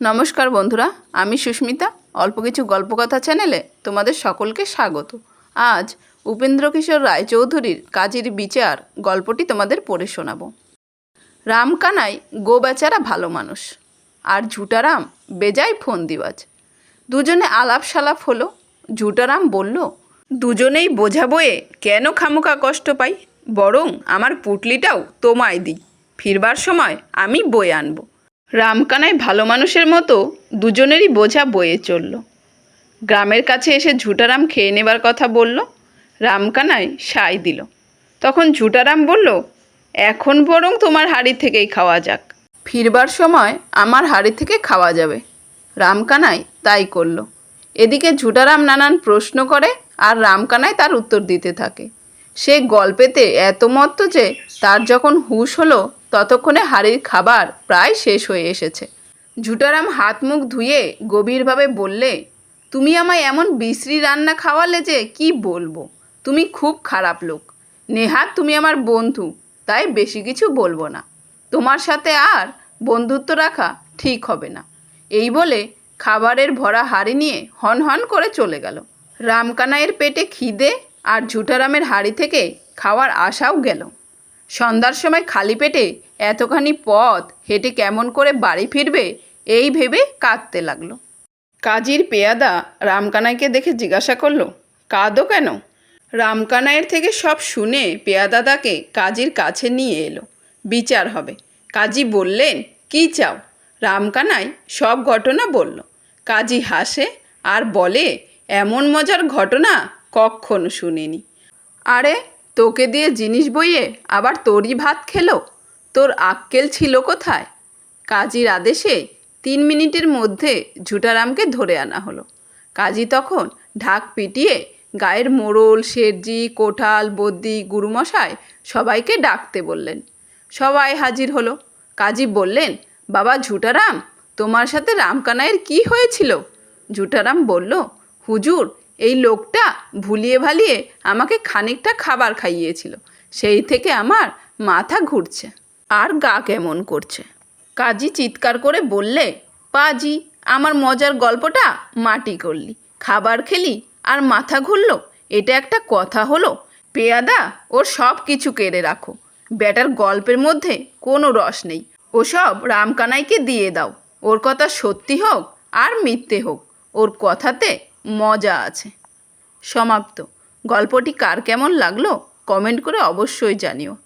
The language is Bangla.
নমস্কার বন্ধুরা, আমি সুস্মিতা, অল্প কিছু গল্পকথা চ্যানেলে তোমাদের সকলকে স্বাগত। আজ উপেন্দ্র উপেন্দ্রকিশোর রায়চৌধুরীর কাজের বিচার গল্পটি তোমাদের পড়ে শোনাব। রামকানাই গো বেচারা ভালো মানুষ, আর ঝুটারাম বেজায় ফোন দিবাজ। দুজনে আলাপ সালাপ হলো, ঝুটারাম বলল, দুজনেই বোঝা বয়ে কেন খামুকা কষ্ট পাই? বরং আমার পুটলিটাও তোমায় দিই। ফিরবার সময় আমি বয়ে আনব। রামকানাই ভালো মানুষের মতো দুজনেরই বোঝা বয়ে চলল। গ্রামের কাছে এসে ঝুটারাম খেয়ে নেবার কথা বলল রামকানাই সাই দিল। তখন ঝুটারাম বলল, এখন বরং তোমার হাড়ি থেকেই খাওয়া যাক। ফিরবার সময় আমার হাড়ি থেকে খাওয়া যাবে রামকানাই তাই করল। এদিকে ঝুটারাম নানান প্রশ্ন করে আর রামকানাই তার উত্তর দিতে থাকে। সে গল্পেতে এত মত্ত যে তার যখন হুশ হলো ততক্ষণে হাড়ির খাবার প্রায় শেষ হয়ে এসেছে। ঝুটারাম হাত মুখ ধুয়ে গভীরভাবে বললে, তুমি আমায় এমন বিশ্রী রান্না খাওয়ালে যে কি বলব? তুমি খুব খারাপ লোক। নেহাত তুমি আমার বন্ধু, তাই বেশি কিছু বলব না। তোমার সাথে আর বন্ধুত্ব রাখা ঠিক হবে না। এই বলে খাবারের ভরা হাড়ি নিয়ে হন হন করে চলে গেল। রামকানাইয়ের পেটে খিদে আর ঝুটারামের হাড়ি থেকে খাওয়ার আশাও গেল। সন্ধ্যার সময় খালি পেটে এতখানি পথ হেঁটে কেমন করে বাড়ি ফিরবে, এই ভেবে কাঁদতে লাগল। কাজীর পেয়াদা রামকানাইকে দেখে জিজ্ঞাসা করল, কাঁদো কেন? রামকানাইয়ের থেকে সব শুনে পেয়াদা তাকে কাজীর কাছে নিয়ে এলো। বিচার হবে। কাজী বললেন, কি চাও? রামকানাই সব ঘটনা বলল। কাজী হাসে আর বলে, এমন মজার ঘটনা কখনো শুনিনি। আরে, তোকে দিয়ে জিনিস বইয়ে আবার তোরই ভাত খেলো? তোর আক্কেল ছিল কোথায়? কাজীর আদেশে তিন মিনিটের মধ্যে ঝুটারামকে ধরে আনা হলো। কাজী তখন ঢাক পিটিয়ে গায়ের মোড়ল শেরজি কোঠাল বদ্যি গুরুমশাই সবাইকে ডাকতে বললেন। সবাই হাজির হলো। কাজী বললেন, বাবা ঝুটারাম, তোমার সাথে রামকানাইয়ের কি হয়েছিল? ঝুটারাম বলল, হুজুর, এই লোকটা ভুলিয়ে ভালিয়ে আমাকে খানিকটা খাবার খাইয়েছিল। সেই থেকে আমার মাথা ঘুরছে। আর গা কেমন করছে। কাজী চিৎকার করে বললে, পাজি, আমার মজার গল্পটা মাটি করলি, খাবার খেলি আর মাথা ঘুরলো, এটা একটা কথা হলো, পেয়াদা ওর সব কিছু কেড়ে রাখো, ব্যাটার গল্পের মধ্যে কোনো রস নেই, ওসব রামকানাইকে দিয়ে দাও, ওর কথা সত্যি হোক আর মিথ্যে হোক, ওর কথাতে মজা আছে। সমাপ্ত। গল্পটি কার কেমন লাগল কমেন্ট করে অবশ্যই জানিও।